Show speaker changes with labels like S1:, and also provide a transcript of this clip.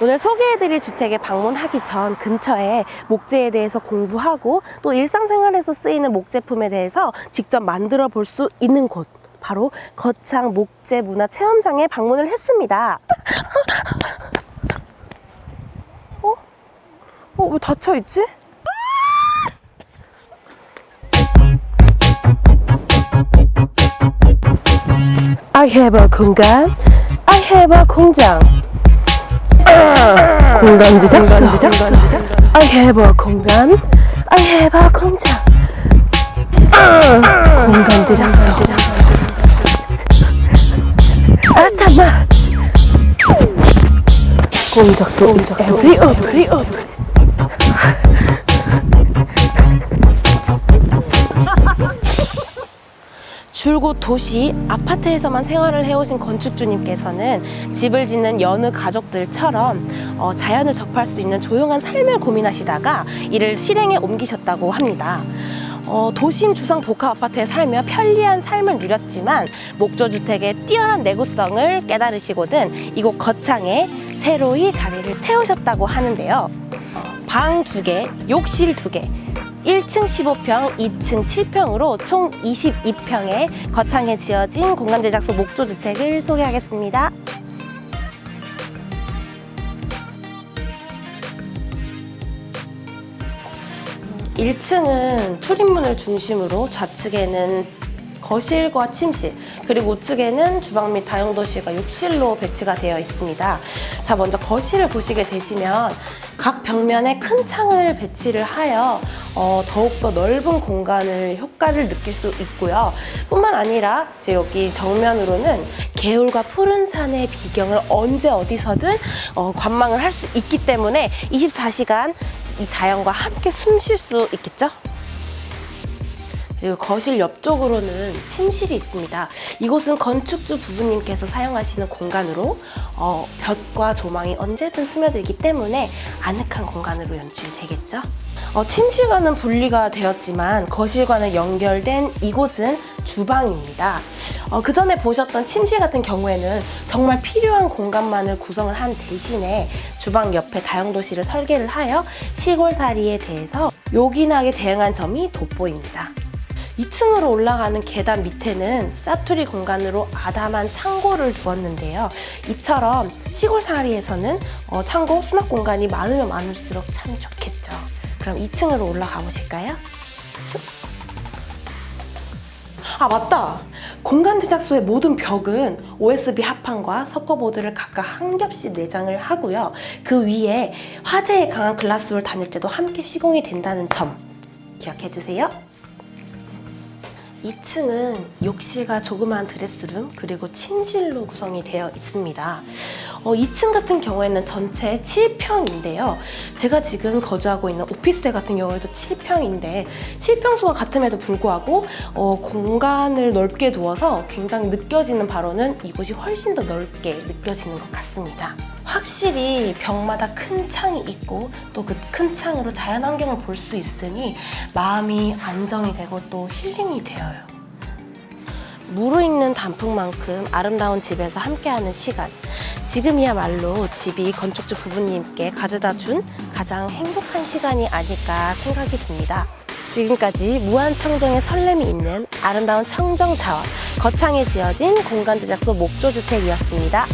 S1: 오늘 소개해드릴 주택에 방문하기 전 근처에 목재에 대해서 공부하고 또 일상생활에서 쓰이는 목제품에 대해서 직접 만들어 볼 수 있는 곳. 바로 거창 목재 문화 체험장에 방문을 했습니다. 어? 어, 왜 닫혀있지? I have 공간. I have 공장. 공간 제작소. I have a 공간. I have a 공장. 공간 제작소. 아, tamam. 공작소 every every every. 줄곧 도시 아파트에서만 생활을 해오신 건축주님께서는 집을 짓는 여느 가족들처럼 어, 자연을 접할 수 있는 조용한 삶을 고민하시다가 이를 실행에 옮기셨다고 합니다. 어, 도심 주상 복합 아파트에 살며 편리한 삶을 누렸지만 목조주택의 뛰어난 내구성을 깨달으시고는 이곳 거창에 새로이 자리를 채우셨다고 하는데요. 방 두 개 욕실 두 개 1층 15평, 2층 7평으로 총 22평의 거창에 지어진 공간 제작소 목조 주택을 소개하겠습니다. 1층은 출입문을 중심으로 좌측에는 거실과 침실, 그리고 우측에는 주방 및 다용도실과 욕실로 배치가 되어 있습니다. 자, 먼저 거실을 보시게 되시면 각 벽면에 큰 창을 배치를 하여 어, 더욱더 넓은 공간을 효과를 느낄 수 있고요. 뿐만 아니라 이제 여기 정면으로는 개울과 푸른 산의 비경을 언제 어디서든 어, 관망을 할 수 있기 때문에 24시간 이 자연과 함께 숨 쉴 수 있겠죠? 그리고 거실 옆쪽으로는 침실이 있습니다. 이곳은 건축주 부부님께서 사용하시는 공간으로 어, 볕과 조망이 언제든 스며들기 때문에 아늑한 공간으로 연출되겠죠. 어, 침실과는 분리가 되었지만 거실과는 연결된 이곳은 주방입니다. 어, 그 전에 보셨던 침실 같은 경우에는 정말 필요한 공간만을 구성을 한 대신에 주방 옆에 다용도실을 설계를 하여 시골살이에 대해서 요긴하게 대응한 점이 돋보입니다. 2층으로 올라가는 계단 밑에는 짜투리 공간으로 아담한 창고를 두었는데요. 이처럼 시골살이에서는 어, 창고, 수납 공간이 많으면 많을수록 참 좋겠죠. 그럼 2층으로 올라가 보실까요? 아 맞다 공간 제작소의 모든 벽은 OSB 합판과 석고보드를 각각 한 겹씩 내장을 하고요 그 위에 화재에 강한 글라스를 다닐 때도 함께 시공이 된다는 점 기억해 두세요 2층은 욕실과 조그마한 드레스룸 그리고 침실로 구성이 되어 있습니다. 어, 2층 같은 경우에는 전체 7평인데요. 제가 지금 거주하고 있는 오피스텔 같은 경우에도 7평인데 7평수가 같음에도 불구하고 어, 공간을 넓게 두어서 굉장히 느껴지는 바로는 이곳이 훨씬 더 넓게 느껴지는 것 같습니다. 확실히 벽마다 큰 창이 있고 또 그 큰 창으로 자연 환경을 볼 수 있으니 마음이 안정이 되고 또 힐링이 되어요. 무르익는 단풍만큼 아름다운 집에서 함께하는 시간. 지금이야말로 집이 건축주 부부님께 가져다 준 가장 행복한 시간이 아닐까 생각이 듭니다. 지금까지 무한청정의 설렘이 있는 아름다운 청정 자원, 거창에 지어진 공간 제작소 목조주택이었습니다.